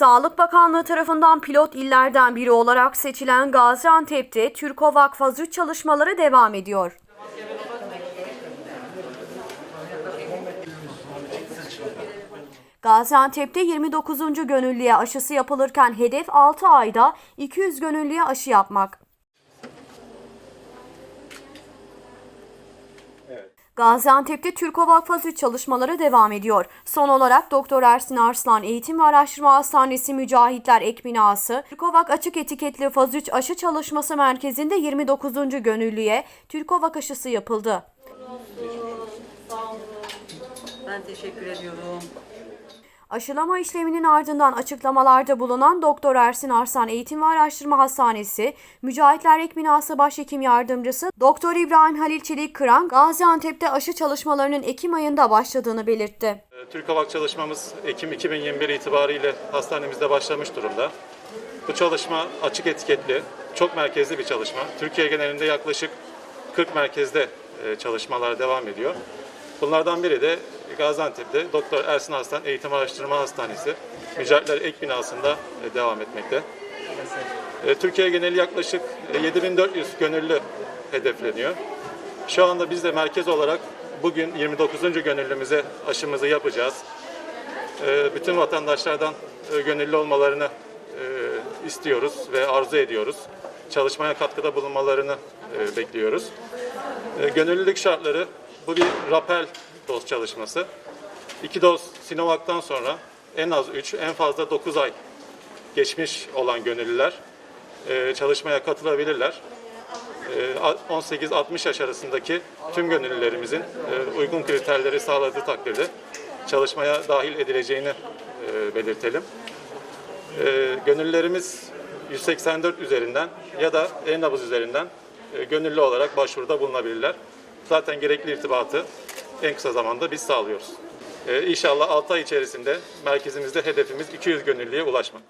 Sağlık Bakanlığı tarafından pilot illerden biri olarak seçilen Gaziantep'te Türkovak Faz 3 çalışmaları devam ediyor. Gaziantep'te 29. gönüllüye aşısı yapılırken hedef 6 ayda 200 gönüllüye aşı yapmak. Gaziantep'te Türkovak Faz 3 çalışmaları devam ediyor. Son olarak Doktor Ersin Arslan Eğitim ve Araştırma Hastanesi Mücahitler Ek Binası, Türkovak Açık Etiketli Faz 3 Aşı Çalışması Merkezi'nde 29. gönüllüye Türkovak aşısı yapıldı. Ben teşekkür ediyorum. Aşılama işleminin ardından açıklamalarda bulunan Doktor Ersin Arslan Eğitim ve Araştırma Hastanesi, Mücahitler Ek Binası Başhekim Yardımcısı Doktor İbrahim Halil Çelik Kıran, Gaziantep'te aşı çalışmalarının Ekim ayında başladığını belirtti. Türk Havak çalışmamız Ekim 2021 itibariyle hastanemizde başlamış durumda. Bu çalışma açık etiketli, çok merkezli bir çalışma. Türkiye genelinde yaklaşık 40 merkezde e, çalışmalar devam ediyor. Bunlardan biri de Gaziantep'te Doktor Ersin Arslan Eğitim Araştırma Hastanesi Mücahitler Ek Binası'nda e, devam etmekte. E, Türkiye geneli yaklaşık e, 7400 gönüllü hedefleniyor. Şu anda biz de merkez olarak bugün 29. gönüllümüze aşımızı yapacağız. E, Bütün vatandaşlardan e, gönüllü olmalarını e, istiyoruz ve arzu ediyoruz. Çalışmaya katkıda bulunmalarını e, bekliyoruz. E, Gönüllülük şartları bu bir rapel doz çalışması. İki doz Sinovac'tan sonra en az 3, en fazla 9 ay geçmiş olan gönüllüler e, çalışmaya katılabilirler. E, 18-60 yaş arasındaki tüm gönüllülerimizin e, uygun kriterleri sağladığı takdirde çalışmaya dahil edileceğini e, belirtelim. E, Gönüllülerimiz 184 üzerinden ya da e-nabız üzerinden e, gönüllü olarak başvuruda bulunabilirler. Zaten gerekli irtibatı en kısa zamanda biz sağlıyoruz. E, İnşallah 6 ay içerisinde merkezimizde hedefimiz 200 gönüllüye ulaşmak.